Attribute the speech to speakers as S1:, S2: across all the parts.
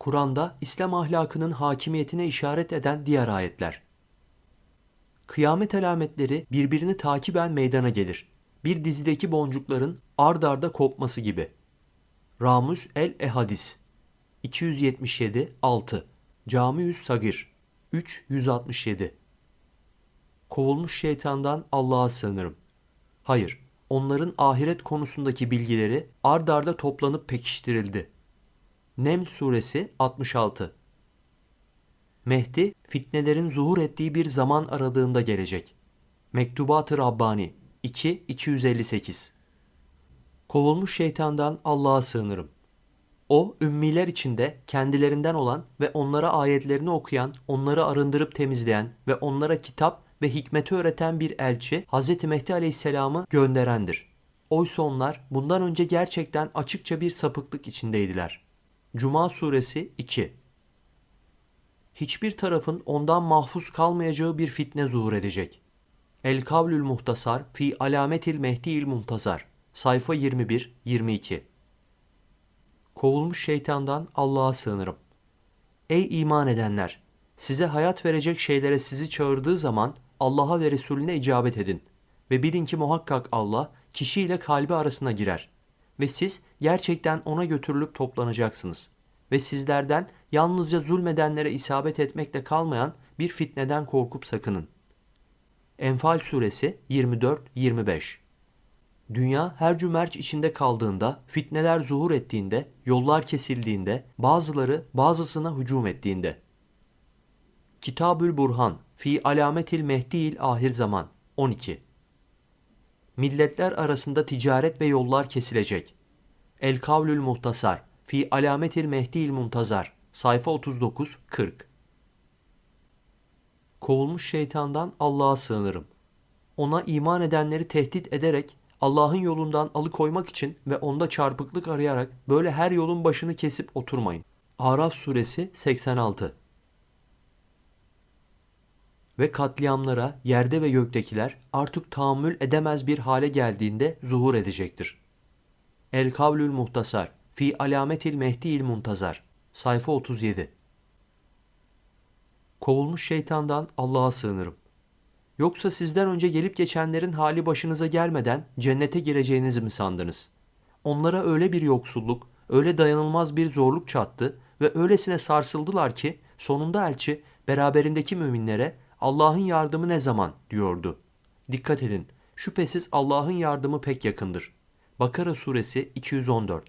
S1: Kur'an'da İslam ahlakının hakimiyetine işaret eden diğer ayetler. Kıyamet alametleri birbirini takiben meydana gelir. Bir dizideki boncukların ard arda kopması gibi. Ramuz el-Ehadis 277 6 Camiüz Sagir 3 167 Kovulmuş şeytandan Allah'a sığınırım. Hayır, onların ahiret konusundaki bilgileri ard arda toplanıp pekiştirildi. Neml suresi 66 Mehdi, fitnelerin zuhur ettiği bir zaman aradığında gelecek. Mektubat-ı Rabbani 2 258 Kovulmuş şeytandan Allah'a sığınırım. O, ümmiler içinde kendilerinden olan ve onlara ayetlerini okuyan, onları arındırıp temizleyen ve onlara kitap ve hikmeti öğreten bir elçi Hz. Mehdi Aleyhisselam'ı gönderendir. Oysa onlar bundan önce gerçekten açıkça bir sapıklık içindeydiler. Cuma suresi 2 Hiçbir tarafın ondan mahfuz kalmayacağı bir fitne zuhur edecek. El Kavlül Muhtasar fi Alametil Mehdi'il Muntazar sayfa 21-22 Kovulmuş şeytandan Allah'a sığınırım. Ey iman edenler! Size hayat verecek şeylere sizi çağırdığı zaman Allah'a ve Resulüne icabet edin. Ve bilin ki muhakkak Allah kişiyle kalbi arasına girer. Ve siz gerçekten ona götürülüp toplanacaksınız. Ve sizlerden yalnızca zulmedenlere isabet etmekle kalmayan bir fitneden korkup sakının. Enfal suresi 24-25 Dünya her cümerç içinde kaldığında, fitneler zuhur ettiğinde, yollar kesildiğinde, bazıları bazısına hücum ettiğinde. Kitabül Burhan fi alametil mehdiil ahir zaman 12 Milletler arasında ticaret ve yollar kesilecek. El Kavlül Muhtasar fi alametil mehdiil muntazar sayfa 39 40 Kovulmuş şeytandan Allah'a sığınırım. Ona iman edenleri tehdit ederek Allah'ın yolundan alıkoymak için ve onda çarpıklık arayarak böyle her yolun başını kesip oturmayın. Araf suresi 86 Ve katliamlara yerde ve göktekiler artık tahammül edemez bir hale geldiğinde zuhur edecektir. El Kavlül Muhtasar Fi Alametil Mehdi'il Muntazar sayfa 37 Kovulmuş şeytandan Allah'a sığınırım. Yoksa sizden önce gelip geçenlerin hali başınıza gelmeden cennete gireceğinizi mi sandınız? Onlara öyle bir yoksulluk, öyle dayanılmaz bir zorluk çattı ve öylesine sarsıldılar ki sonunda elçi beraberindeki müminlere Allah'ın yardımı ne zaman diyordu. Dikkat edin, şüphesiz Allah'ın yardımı pek yakındır. Bakara suresi 214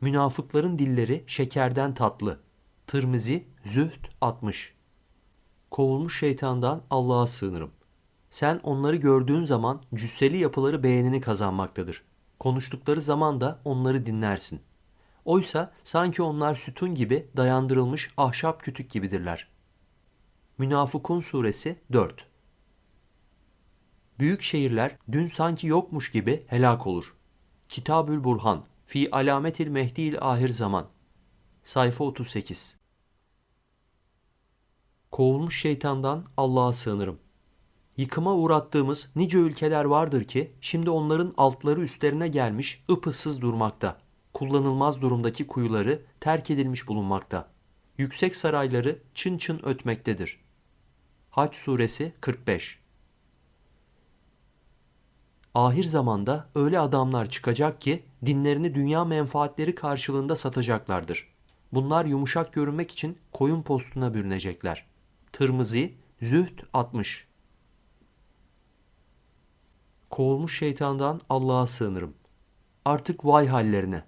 S1: Münafıkların dilleri şekerden tatlı. Tirmizi, Zühd 60 Kovulmuş şeytandan Allah'a sığınırım. Sen onları gördüğün zaman cüsseli yapıları beğenini kazanmaktadır. Konuştukları zaman da onları dinlersin. Oysa sanki onlar sütun gibi dayandırılmış ahşap kütük gibidirler. Münafıkun suresi 4 Büyük şehirler dün sanki yokmuş gibi helak olur. Kitabül Burhan Fi Alametil Mehdi'il Ahir Zaman Sayfa 38 Kovulmuş şeytandan Allah'a sığınırım. Yıkıma uğrattığımız nice ülkeler vardır ki şimdi onların altları üstlerine gelmiş ıpıssız durmakta. Kullanılmaz durumdaki kuyuları terk edilmiş bulunmakta. Yüksek sarayları çın çın ötmektedir. Haç suresi 45 Ahir zamanda öyle adamlar çıkacak ki dinlerini dünya menfaatleri karşılığında satacaklardır. Bunlar yumuşak görünmek için koyun postuna bürünecekler. Tırmızı, Zühd 60 Kovulmuş şeytandan Allah'a sığınırım. Artık vay hallerine.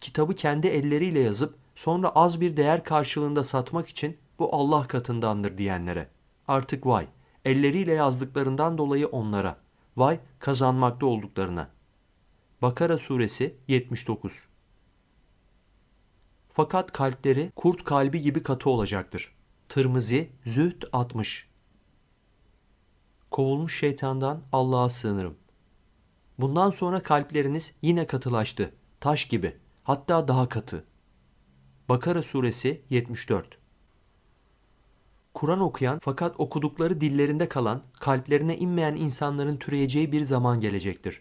S1: Kitabı kendi elleriyle yazıp sonra az bir değer karşılığında satmak için bu Allah katındandır diyenlere. Artık vay, elleriyle yazdıklarından dolayı onlara. Vay kazanmakta olduklarına. Bakara suresi 79 Fakat kalpleri kurt kalbi gibi katı olacaktır. Tırmızı, Zühd 60 Kovulmuş şeytandan Allah'a sığınırım. Bundan sonra kalpleriniz yine katılaştı. Taş gibi. Hatta daha katı. Bakara suresi 74 Kur'an okuyan fakat okudukları dillerinde kalan, kalplerine inmeyen insanların türeyeceği bir zaman gelecektir.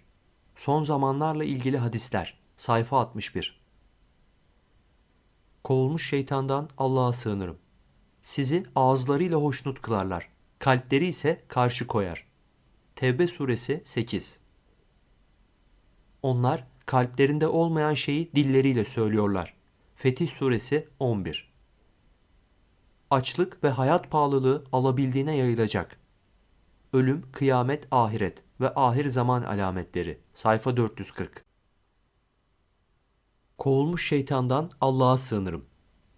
S1: Son zamanlarla ilgili hadisler. Sayfa 61 Kovulmuş şeytandan Allah'a sığınırım. Sizi ağızlarıyla hoşnut kılarlar. Kalpleri ise karşı koyar. Tevbe suresi 8 Onlar kalplerinde olmayan şeyi dilleriyle söylüyorlar. Fetih suresi 11 Açlık ve hayat pahalılığı alabildiğine yayılacak. Ölüm, kıyamet, ahiret ve ahir zaman alametleri. Sayfa 440 Kovulmuş şeytandan Allah'a sığınırım.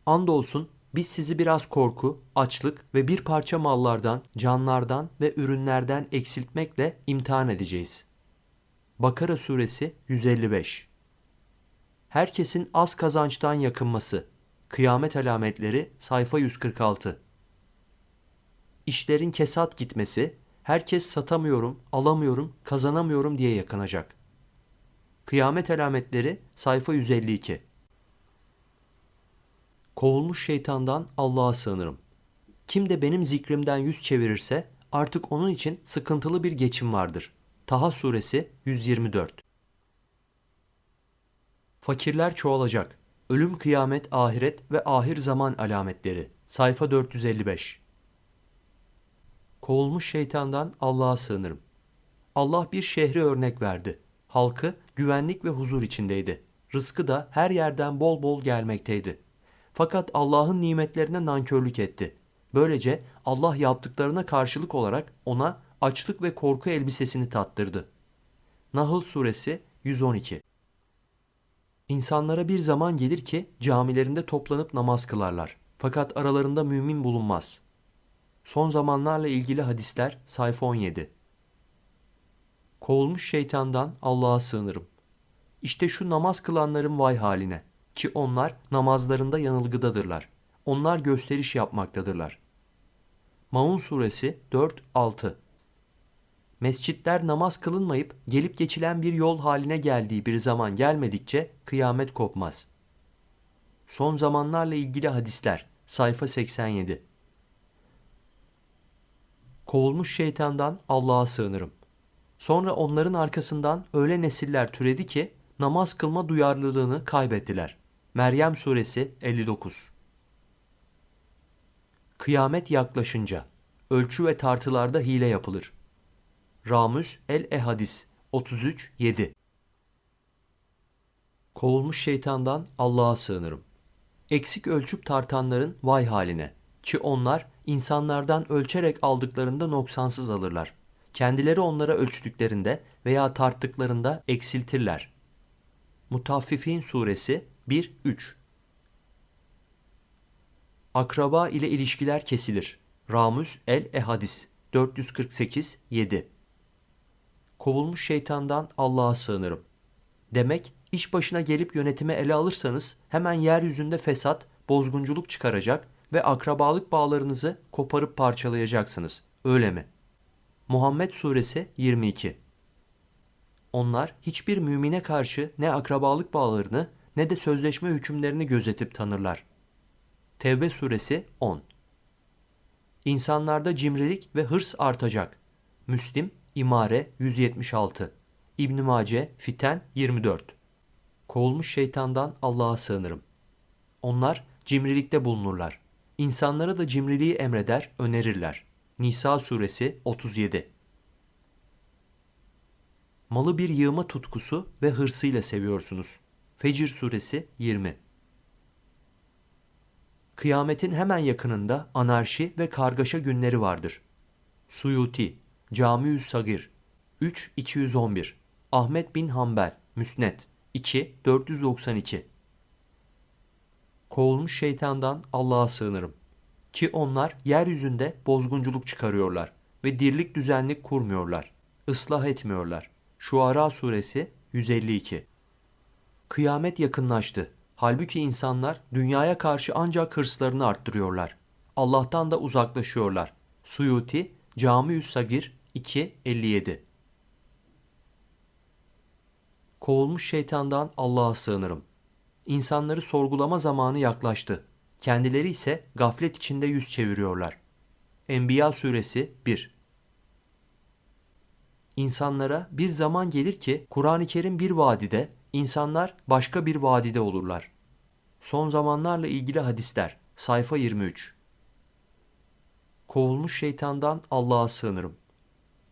S1: Andolsun biz sizi biraz korku, açlık ve bir parça mallardan, canlardan ve ürünlerden eksiltmekle imtihan edeceğiz. Bakara suresi 155 Herkesin az kazançtan yakınması. Kıyamet alametleri sayfa 146 İşlerin kesat gitmesi, herkes satamıyorum, alamıyorum, kazanamıyorum diye yakınacak. Kıyamet alametleri sayfa 152 Kovulmuş şeytandan Allah'a sığınırım. Kim de benim zikrimden yüz çevirirse artık onun için sıkıntılı bir geçim vardır. Taha suresi 124 Fakirler çoğalacak. Ölüm, kıyamet, ahiret ve ahir zaman alametleri. Sayfa 455 Kovulmuş şeytandan Allah'a sığınırım. Allah bir şehri örnek verdi. Halkı güvenlik ve huzur içindeydi. Rızkı da her yerden bol bol gelmekteydi. Fakat Allah'ın nimetlerine nankörlük etti. Böylece Allah yaptıklarına karşılık olarak ona açlık ve korku elbisesini tattırdı. Nahl suresi 112 İnsanlara bir zaman gelir ki camilerinde toplanıp namaz kılarlar. Fakat aralarında mümin bulunmaz. Son zamanlarla ilgili hadisler sayfa 17 Kovulmuş şeytandan Allah'a sığınırım. İşte şu namaz kılanların vay haline ki onlar namazlarında yanılgıdadırlar. Onlar gösteriş yapmaktadırlar. Maun suresi 4-6 Mescitler namaz kılınmayıp gelip geçilen bir yol haline geldiği bir zaman gelmedikçe kıyamet kopmaz. Son zamanlarla ilgili hadisler sayfa 87 Kovulmuş şeytandan Allah'a sığınırım. Sonra onların arkasından öyle nesiller türedi ki namaz kılma duyarlılığını kaybettiler. Meryem suresi 59 Kıyamet yaklaşınca ölçü ve tartılarda hile yapılır. Ramüs el-Ehadis 33 7 Kovulmuş şeytandan Allah'a sığınırım. Eksik ölçüp tartanların vay haline ki onlar insanlardan ölçerek aldıklarında noksansız alırlar. Kendileri onlara ölçtüklerinde veya tarttıklarında eksiltirler. Mutaffifin suresi 1-3 Akraba ile ilişkiler kesilir. Ramüs el-Ehadis 448 7 Kovulmuş şeytandan Allah'a sığınırım. Demek iş başına gelip yönetime ele alırsanız hemen yeryüzünde fesat, bozgunculuk çıkaracak ve akrabalık bağlarınızı koparıp parçalayacaksınız. Öyle mi? Muhammed Suresi 22 Onlar hiçbir mümine karşı ne akrabalık bağlarını ne de sözleşme hükümlerini gözetip tanırlar. Tevbe Suresi 10 İnsanlarda cimrilik ve hırs artacak. Müslim İmare 176 İbn Mace Fiten 24 Kovulmuş şeytandan Allah'a sığınırım. Onlar cimrilikte bulunurlar. İnsanlara da cimriliği emreder, önerirler. Nisa suresi 37 Malı bir yığma tutkusu ve hırsıyla seviyorsunuz. Fecir suresi 20 Kıyametin hemen yakınında anarşi ve kargaşa günleri vardır. Suyuti Camiü Sagir 3 211 Ahmet bin Hanbel Müsnet 2 492 Kovulmuş şeytandan Allah'a sığınırım. Ki onlar yeryüzünde bozgunculuk çıkarıyorlar ve dirlik düzenlik kurmuyorlar. ıslah etmiyorlar. Şuara suresi 152 Kıyamet yakınlaştı. Halbuki insanlar dünyaya karşı ancak hırslarını arttırıyorlar. Allah'tan da uzaklaşıyorlar. Suyuti Cami-ü Sagir 2.57 Kovulmuş şeytandan Allah'a sığınırım. İnsanları sorgulama zamanı yaklaştı. Kendileri ise gaflet içinde yüz çeviriyorlar. Enbiya suresi 1 İnsanlara bir zaman gelir ki Kur'an-ı Kerim bir vadide, insanlar başka bir vadide olurlar. Son zamanlarla ilgili hadisler. Sayfa 23. Kovulmuş şeytandan Allah'a sığınırım.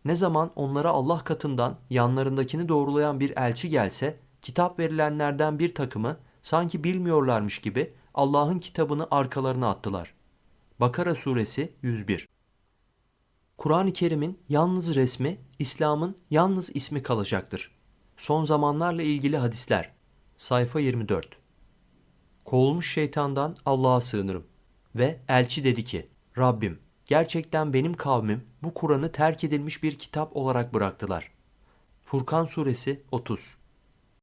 S1: Ne zaman onlara Allah katından yanlarındakini doğrulayan bir elçi gelse, kitap verilenlerden bir takımı sanki bilmiyorlarmış gibi Allah'ın kitabını arkalarına attılar. Bakara suresi 101 Kur'an-ı Kerim'in yalnız resmi, İslam'ın yalnız ismi kalacaktır. Son zamanlarla ilgili hadisler. Sayfa 24 Kovulmuş şeytandan Allah'a sığınırım. Ve elçi dedi ki, Rabbim, gerçekten benim kavmim bu Kur'an'ı terk edilmiş bir kitap olarak bıraktılar. Furkan suresi 30